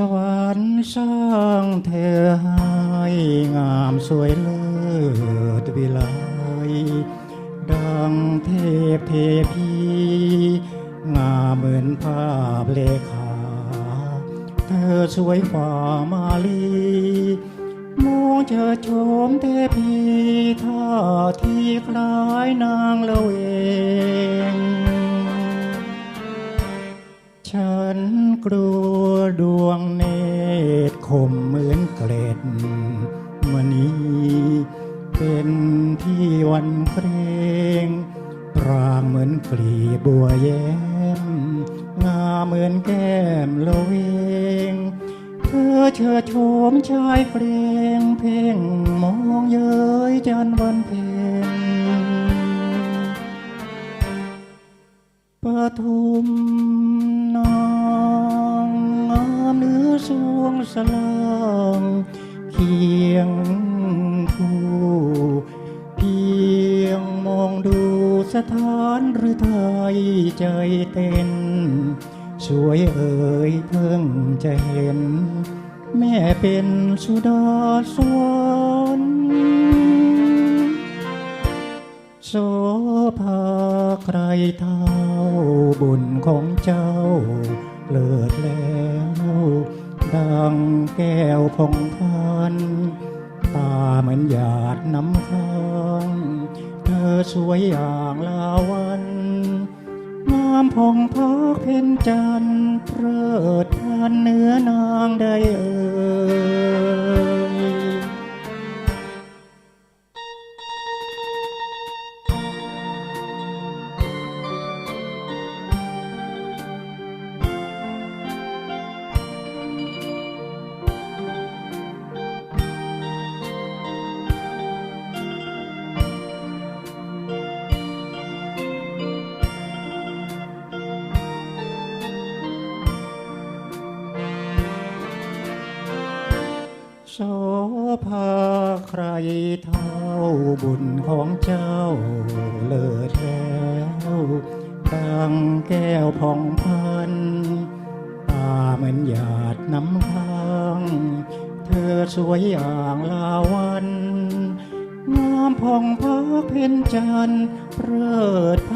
สวรรค์สร้างเธอให้งามสวยเลิศวิไลดังเทพเทพีงามเหมือนภาพเลขา เธอสวยกว่ามาลีมองเธอชมเทพีท่าที่คล้ายนางละเวง ฉันกลัวดวงเนตรคมเหมือนเกล็ดมณีเป็นที่วันเกรงปรางเหมือนกลีบบัวแย้มงามเหมือนแก้มละเวงเธอเชิดโฉมชายเกรงเพ่งมองเย้ยจันวันเพ็ญปทุม สวงสลางเคียงคู่เพียงมองดูสถานหรือไทยใจเต้นสวยเอ่ยเพิ่งจะเห็น แม่เป็นสุดาสวรรค์โสภาใครเท่าบุญของเจ้าเลิศแล้ว ดังแก้วพงพันตาเหมือนหยาดน้ำค้างเธอสวยอย่างลาวันงามพองพักเพ็ญจันทร์เพลิดทานเนื้อนางได้เอ่ย โสภาใครเท่าบุญของเจ้าเลิศแล้วดังแก้วผ่องพันตาเหมือนหยาดน้ำค้างเธอสวยอย่างลาวันงามผ่องพักเพ็ญจันทร์เพลิดพันเนื้อ